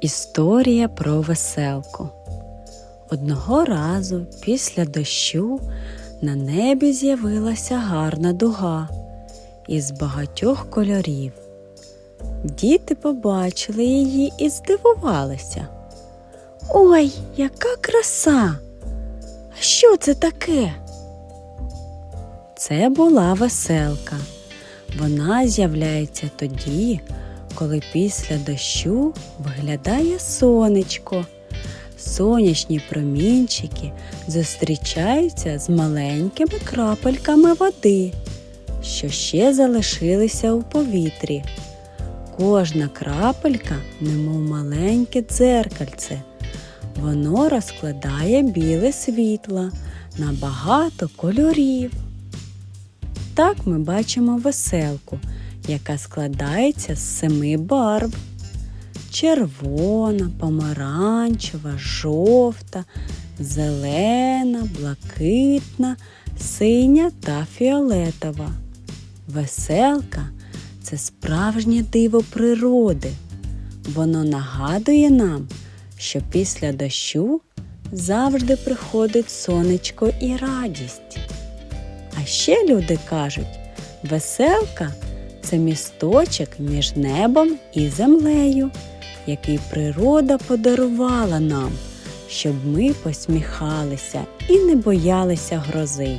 Історія про веселку. Одного разу після дощу на небі з'явилася гарна дуга із багатьох кольорів. Діти побачили її і здивувалися. Ой, яка краса! А що це таке? Це була веселка. Вона з'являється тоді, коли після дощу виглядає сонечко. Сонячні промінчики зустрічаються з маленькими крапельками води, що ще залишилися у повітрі. Кожна крапелька, немов маленьке дзеркальце. Воно розкладає біле світло на багато кольорів. Так ми бачимо веселку, яка складається з семи барв: червона, помаранчева, жовта, зелена, блакитна, синя та фіолетова. Веселка це справжнє диво природи. Воно нагадує нам, що після дощу завжди приходить сонечко і радість. А ще люди кажуть, веселка це місточок між небом і землею, який природа подарувала нам, щоб ми посміхалися і не боялися грози.